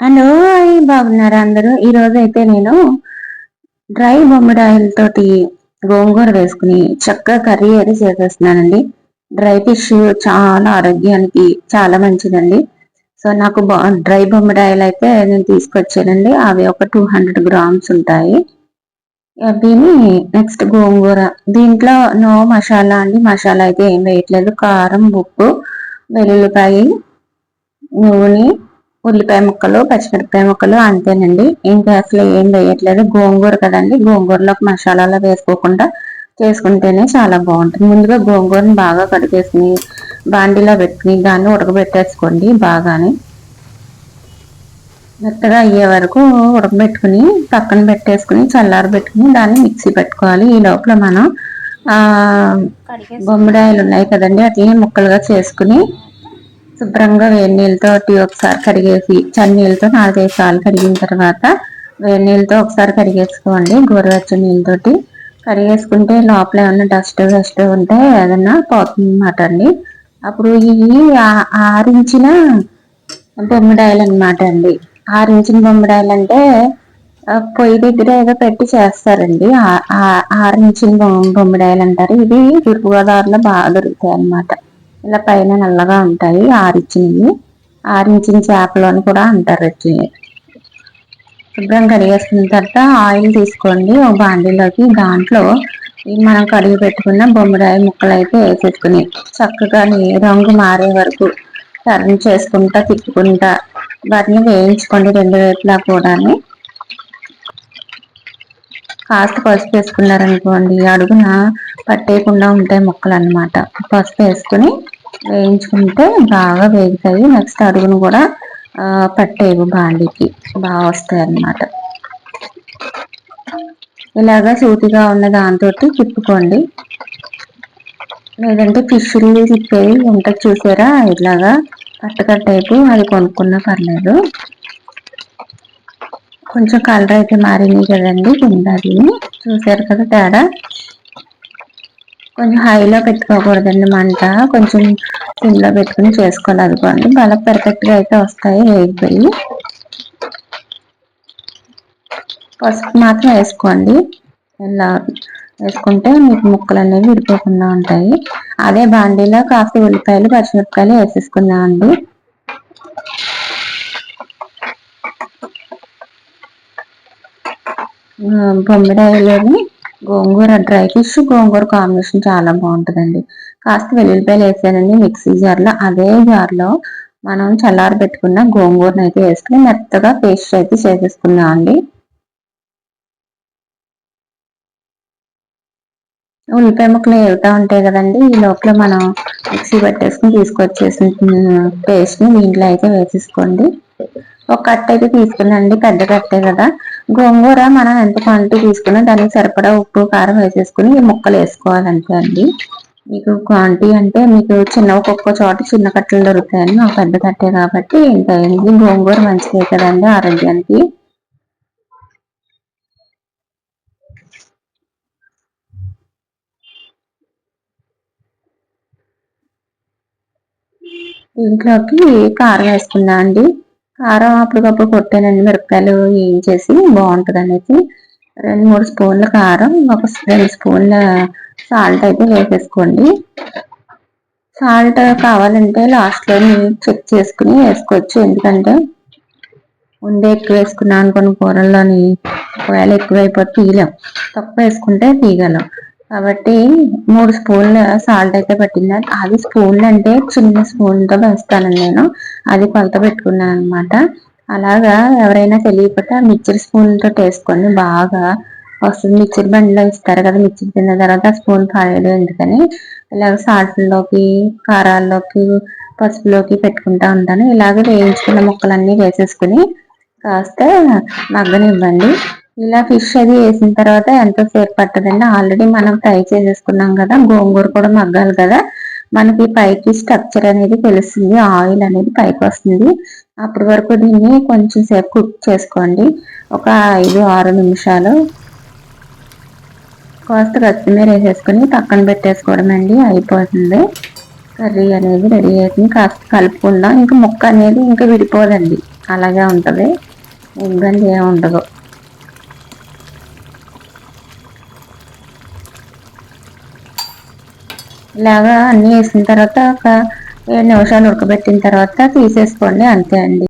Hello బాగున్నారు అందరూ? ఈరోజు అయితే నేను డ్రై బొమ్మడాయిలతోటి గోంగూర వేసుకుని చక్కగా కర్రీ అయితే చేసేస్తున్నానండి. డ్రై ఫిష్ చాలా ఆరోగ్యానికి చాలా మంచిదండి. సో నాకు డ్రై బొమ్మడాయిలు అయితే నేను తీసుకొచ్చానండి. అవి ఒక టూ హండ్రెడ్ గ్రామ్స్ ఉంటాయి. దీని నెక్స్ట్ గోంగూర. దీంట్లో నో మసాలా అండి. మసాలా అయితే ఏం వేయట్లేదు. కారం ఉప్పు వెల్లుల్లిపాయ నూనె ఉల్లిపాయ ముక్కలు పచ్చిమిరపకాయ ముక్కలు అంతేనండి. ఇంకా అసలు ఏం వేయట్లేదు. గోంగూర కదండి. గోంగూరలోకి మసాలాలు వేసుకోకుండా చేసుకుంటేనే చాలా బాగుంటుంది. ముందుగా గోంగూరని బాగా కడిగేసుకుని బాండీలో పెట్టుకుని దాన్ని ఉడకబెట్టేసుకోండి బాగానే. మెత్తగా అయ్యే వరకు ఉడకబెట్టుకుని పక్కన పెట్టేసుకుని చల్లారి పెట్టుకుని దాన్ని మిక్సీ పెట్టుకోవాలి. ఈ లోపల మనం బొమ్మడాయిలు ఉన్నాయి కదండి. అట్లనే ముక్కలుగా చేసుకుని శుభ్రంగా వేడి నీళ్ళతో ఒకసారి కడిగేసి చన్నీళ్ళతో నాలుగైదు సార్లు కడిగిన తర్వాత వేడి నీళ్ళతో ఒకసారి కడిగేసుకోండి గోరువెచ్చని నీళ్ళతోటి. కడిగేసుకుంటే లోపల ఏమన్నా డస్ట్ డస్ట్ ఉంటే ఏదన్నా పోతుంది అనమాట అండి. అప్పుడు ఇవి ఆరించిన బొమ్మిడాయలు అనమాట అండి. ఆరించిన బొమ్మిడాయలు అంటే పొయ్యి దగ్గర ఏదో పెట్టి చేస్తారండి. ఆరించిన బొమ్మిడాయలు అంటారు. ఇవి తూర్పుగోదావరిలో బాగా దొరుకుతాయి అన్నమాట. ఇలా పైన నల్లగా ఉంటాయి. ఆరిచ్చినవి. ఆరించిన చేపలు కూడా అంటారు వచ్చి శుభ్రం కడిగేసుకున్న తర్వాత ఆయిల్ తీసుకోండి. ఒక బాండీలోకి దాంట్లో మనం కడిగి పెట్టుకున్న బొమ్మరాయి ముక్కలు అయితే వేసేసుకుని చక్కగా రంగు మారే వరకు టర్న్ చేసుకుంటా తిప్పుకుంటా. వాటిని వేయించుకోండి రెండు వైపులా కూడా కాస్త పసుపు వేసుకున్నారనుకోండి అడుగున పట్టేయకుండా ఉంటాయి ముక్కలు అనమాట పసుపు వేసుకుని వేయించుకుంటే బాగా వేగుతాయి. నెక్స్ట్ అడుగును కూడా పట్టేవు బాండికి. బాగా వస్తాయి అన్నమాట. ఇలాగా సూతిగా ఉన్న దాంతో తిప్పుకోండి. లేదంటే ఫిష్లు తిప్పేవి ఉంటుంది చూసారా? ఇలాగా కట్టకట్టయిపు అది కొనుక్కున్నా పర్లేదు. కొంచెం కలర్ అయితే మారింది కదండి కింద అది చూసారు కదా తేడా? కొంచెం హైలో పెట్టుకోకూడదండి మంట. కొంచెం సిమ్లో పెట్టుకుని చేసుకోవాలి. అనుకోండి బాగా పర్ఫెక్ట్గా అయితే వస్తాయి. వేగిపోయి. పసుపు మాత్రం వేసుకోండి. ఇలా వేసుకుంటే మీకు ముక్కలు అనేవి విడిపోకుండా ఉంటాయి. అదే బాండీలో కాస్త ఉల్లిపాయలు పచ్చిమిరపకాయలు వేసేసుకుందాం అండి బొమ్మిడాయలోని gongura dry fish gongura combination చాలా బాగుంటుందండి. కాస్త వెల్లుల్లిపాయలు వేసానండి మిక్సీ జార్లో అదే జార్లో మనం చల్లారి పెట్టుకున్న గోంగూరను అయితే వేసుకుని మెత్తగా పేస్ట్ అయితే చేసేసుకున్నాం అండి. ఉల్లిపాయ ముక్కలు ఏవుతా ఉంటాయి కదండి ఈ లోపల మనం మిక్సీ పట్టేసుకుని తీసుకొచ్చేసిన పేస్ట్ని దీంట్లో అయితే వేసేసుకోండి. ఒక కట్ట అయితే తీసుకున్నాండి పెద్ద కట్టే కదా. గోంగూర మనం ఎంత క్వాంటిటీ తీసుకున్నా దానికి సరిపడా ఉప్పు కారం వేసేసుకుని ముక్కలు వేసుకోవాలంటే అండి. మీకు క్వాంటిటీ అంటే మీకు చిన్న ఒక్కొక్క చోట చిన్న కట్టలు దొరుకుతాయని మాకు పెద్ద కట్టే కాబట్టి ఇంత అయింది. గోంగూర మంచిదే కదండి ఆరోగ్యానికి. ఇంట్లోకి కారం వేసుకుందాం అండి కారం అప్పటికప్పుడు కొట్టానండి మిరపకాయలు వేయించేసి బాగుంటుంది అనేసి రెండు మూడు స్పూన్ల కారం ఒక రెండు స్పూన్ల సాల్ట్ అయితే వేసేసుకోండి. సాల్ట్ కావాలంటే లాస్ట్లో చెక్ చేసుకుని వేసుకోవచ్చు ఎందుకంటే ముందే ఎక్కువ వేసుకున్నాను కొన్ని కూరల్లోని ఒకవేళ ఎక్కువైపోతే తీయలేం. తక్కువ వేసుకుంటే తీయగలం. కాబట్టి మూడు స్పూన్లు సాల్ట్ అయితే పట్టింది. అది స్పూన్లు అంటే చిన్న స్పూన్తో వేస్తానండి నేను. అది కొలత పెట్టుకున్నాను అనమాట అలాగా ఎవరైనా తెలియకపోతే మిక్చర్ స్పూన్తో వేసుకొని బాగా వస్తుంది. మిక్చర్ బండిలో ఇస్తారు కదా మిక్చర్ తిన్న తర్వాత స్పూన్ పాడేయడం ఎందుకని ఇలాగ సాల్ట్లోకి కారాల్లోకి పసుపులోకి పెట్టుకుంటా ఉంటాను. ఇలాగ వేయించుకున్న ముక్కలన్నీ వేసేసుకుని కాస్త మగ్గనివ్వండి. ఇలా ఫిష్ అది వేసిన తర్వాత ఎంతసేపు పట్టదండి? ఆల్రెడీ మనం ఫ్రై చేసేసుకున్నాం కదా గోంగూర కూడా మగ్గాలి కదా. మనకి పైకి స్ట్రక్చర్ అనేది తెలుస్తుంది ఆయిల్ అనేది పైకి వస్తుంది. అప్పటి వరకు దీన్ని కొంచెం సేపు కుక్ చేసుకోండి. ఒక ఐదు ఆరు నిమిషాలు. కాస్త కొత్తిమీర వేసేసుకొని పక్కన పెట్టేసుకోవడం అండి అయిపోతుంది. కర్రీ అనేది రెడీ అవుతుంది కాస్త కలుపుకుందాం. ఇంకా ముక్క అనేది ఇంకా విడిపోదండి. అలాగే ఉంటుంది. ఇబ్బంది ఏమి ఉండదు. ఇలాగా అన్నీ వేసిన తర్వాత ఒక ఏడు నిమిషాలు ఉడకబెట్టిన తర్వాత తీసేసుకోండి అంతే అండి.